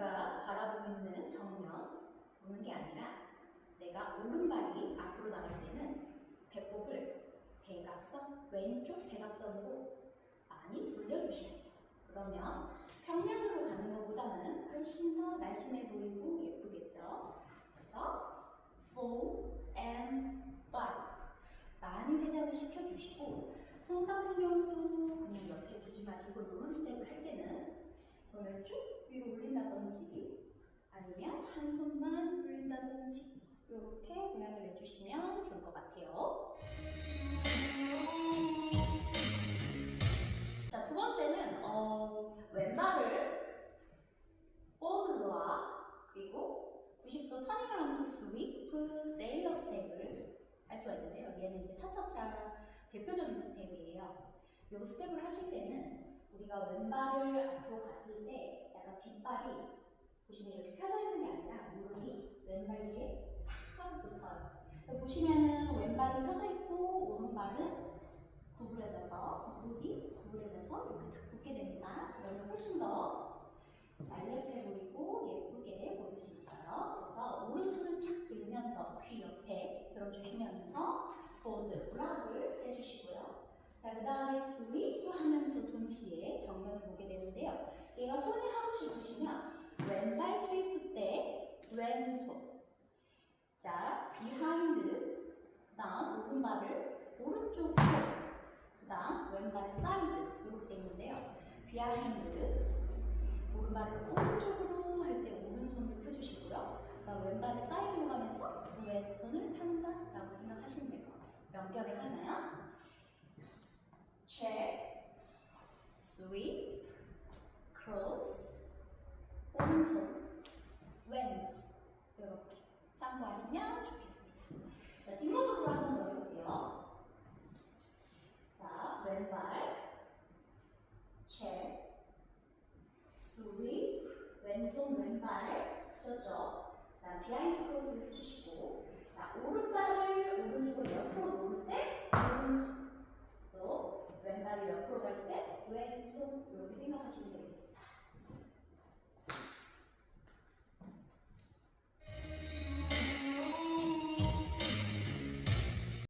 우리가 바라보고 있는 정면 보는 게 아니라 내가 오른발이 앞으로 나갈 때는 배꼽을 대각선, 왼쪽 대각선으로 많이 돌려주셔야 돼요. 그러면 평면으로 가는 것보다는 훨씬 더 날씬해 보이고 예쁘겠죠? 그래서 four and 5 많이 회전을 시켜주시고 손 같은 경우도 그냥 옆에 두지 마시고 롱 스텝을 할 때는 손을 쭉 위로 올린다든지 아니면 한 손만 올린다든지 이렇게 모양을 내주시면 좋을 것 같아요. 자, 두 번째는 어, 왼발을 포드로와 그리고 90도 터닝하면서 스위프 세일러 스텝을 할 수가 있는데요. 얘는 이제 차차차 대표적인 스텝이에요. 이 스텝을 하실 때는 우리가 왼발을 앞으로 갔을 때 약간 뒷발이 보시면 이렇게 펴져 있는 게 아니라 무릎이 왼발 뒤에 탁 붙어요. 그러니까 보시면은 왼발은 펴져 있고 오른발은 구부려져서 무릎이 구부려져서 이렇게 탁 붙게 됩니다. 그러면 훨씬 더 날렵해 보이고 예쁘게 보일 수 있어요. 그래서 오른손을 착 들면서 귀 옆에 들어주시면서 포드 블락을 해주시고요. 자, 그 다음에 하면서 정면을 보게 되는데요. 얘가 손이 하고 싶으시면 왼발 스위프 때 왼손. 자, 비하인드. 그 다음 오른발을 오른쪽으로. 그 다음 왼발 사이드. 이렇게 돼 있는데요. 비하인드. 오른발을 오른쪽으로 할 때 오른손을 펴주시고요. 그다음 왼발을 사이드로 가면서 왼손을 편다라고 생각하시면 될것 같아요. 연결을 하나요? check, sweep, cross, 오른손, 왼손 이렇게 참고하시면 좋겠습니다. 자, 뒷모습으로 한번 더 해볼게요. 자, 왼발, check, sweep, 왼손 왼발 펴셨죠? 자, 비하인드 크로스를 해주시고 자, 오른발을